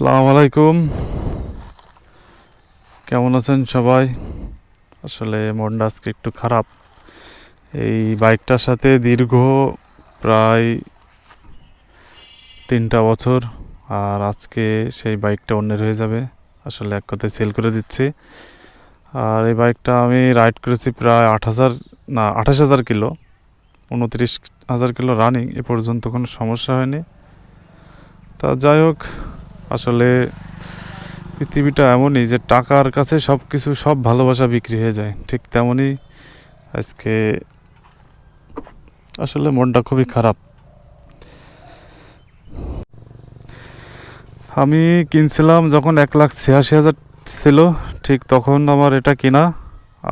আসসালামু আলাইকুম। কেমন আছেন সবাই? আসলে মনটা আজকে একটু খারাপ। এই বাইকটার সাথে দীর্ঘ প্রায় তিনটা বছর আর আজকে সেই বাইকটা অন্যের হয়ে যাবে। আসলে এক কথায় সেল করে দিচ্ছি। আর এই বাইকটা আমি রাইড করেছি প্রায় আট হাজার, না, আঠাশ হাজার কিলো, উনত্রিশ হাজার কিলো রানিং এ পর্যন্ত কোনো সমস্যা হয়নি। তা যাই হোক আসলে পৃথিবীটা এমনই যে টাকার কাছে সব কিছু সব ভালোবাসা বিক্রি হয়ে যায়, ঠিক তেমনই আজকে আসলে মনটা খুবই খারাপ। আমি কিনছিলাম যখন এক লাখ ছিয়াশি হাজার ছিল, ঠিক তখন আমার এটা কিনা,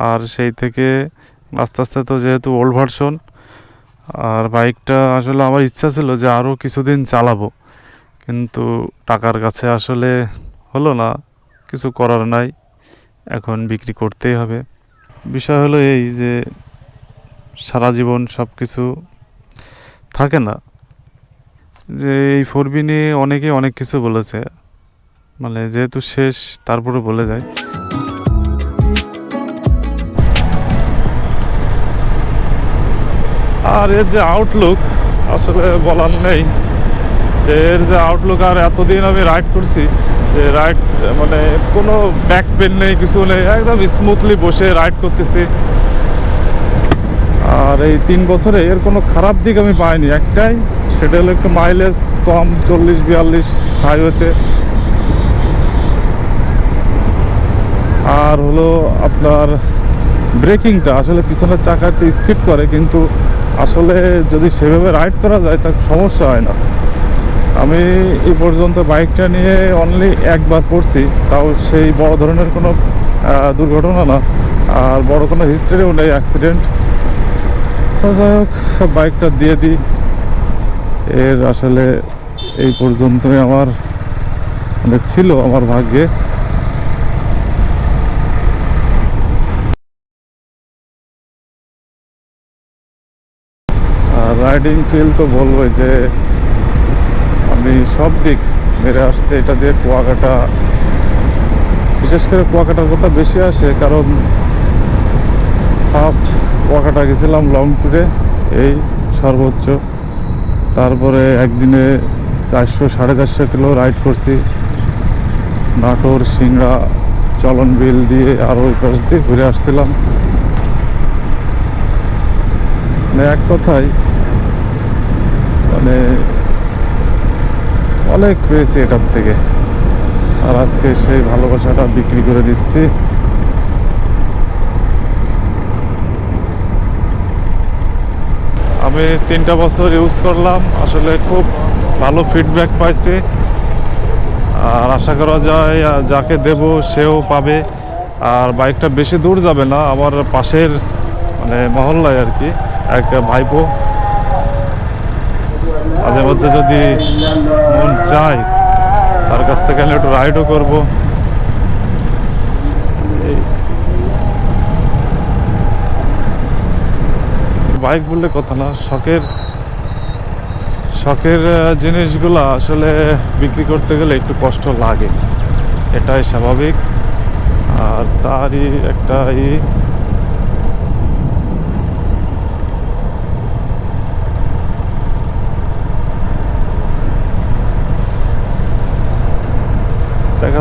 আর সেই থেকে আস্তে আস্তে তো যেহেতু ওল্ড ভার্সন আর বাইকটা আসলে আমার ইচ্ছা ছিল যে আরও কিছুদিন চালাবো। কিন্তু টাকার কাছে আসলে হলো না, কিছু করার নাই, এখন বিক্রি করতেই হবে। বিষয় হলো এই যে সারা জীবন সব কিছু থাকে না, যে এই ফোরবি নিয়ে অনেকে অনেক কিছু বলেছে মানে যেহেতু শেষ তারপরে বলে যায়। আর এর যে আউটলুক আসলে বলার নেই। যে এর যে আউটলুক আর এতদিন আমি রাইড করছি, যে রাইড মানে কোনো ব্যাক পেন নেই, কিছু নেই, একদম স্মুথলি বসে রাইড করতেছি। আর এই তিন বছরে এর কোনো খারাপ দিক আমি পাইনি, একটাই সেটা হলো একটু মাইলেজ কম, চল্লিশ, বিয়াল্লিশ হাইওয়েতে আর হলো আপনার ব্রেকিংটা আসলে পিছনের চাকা একটু করে, কিন্তু আসলে যদি সেভাবে রাইড করা যায় তা সমস্যা হয় না। আমি এই পর্যন্ত বাইকটা নিয়ে অনলি একবার পড়ছি, তাও সেই বড় ধরনের কোনো দুর্ঘটনা না। আর বড় কোনো হিস্ট্রিও নেই অ্যাক্সিডেন্ট যাই হোক বাইকটা দিয়ে দিই। এর আসলে এই পর্যন্তই আমার মানে ছিল আমার ভাগ্যে। রাইডিং ফিল তো বলবোই যে আমি সব দিক মেরে আসতে এটা দিয়ে কুয়াকাটা, বিশেষ করে কুয়াকাটার কথা বেশি আসে, কারণ ফার্স্ট কুয়াকাটা গেছিলাম লং ট্যুরে এই সর্বোচ্চ। তারপরে একদিনে চারশো, সাড়ে চারশো কিলো রাইড করছি। নাটোর, সিংড়া চলন বিল দিয়ে আরও ওই পাশ দিয়ে ঘুরে আসছিলাম। মানে এক কথায় মানে অনেক পেয়েছি এখান থেকে। আর আজকে সেই ভালোবাসাটা বিক্রি করে দিচ্ছি। আমি তিনটা বছর ইউজ করলাম, আসলে খুব ভালো ফিডব্যাক পাইছি। আর আশা করা যায় যাকে দেব সেও পাবে। আর বাইকটা বেশি দূর যাবে না, আমার পাশের মানে মহল্লায় আর কি, এক ভাইপো। মাঝে মধ্যে যদি মন চায়, তার কাছ থেকে আমি একটু রাইডও করব। বাইক বললে কথা না, শখের শখের জিনিসগুলো আসলে বিক্রি করতে গেলে একটু কষ্ট লাগে। এটাই স্বাভাবিক। আর তারই একটা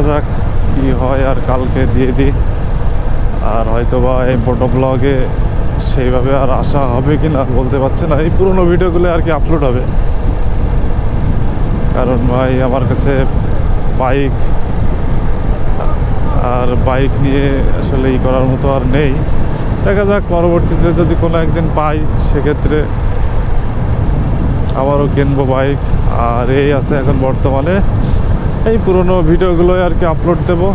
যাক, কি হয় আর কালকে দিয়ে দিই। আর হয়তো বা এই ফটো ব্লগে সেইভাবে আর আসা হবে কি না বলতে পারছি না। এই পুরনো ভিডিওগুলো আর কি আপলোড হবে। কারণ ভাই, আমার কাছে বাইক আর বাইক নিয়ে আসলে ই করার মতো আর নেই। দেখা যাক, পরবর্তীতে যদি কোনো একদিন পাই, সেক্ষেত্রে আবারও কিনবো বাইক আর এই আছে এখন বর্তমানে। এই পুরনো ভিডিওগুলোই আর কি আপলোড দেবো।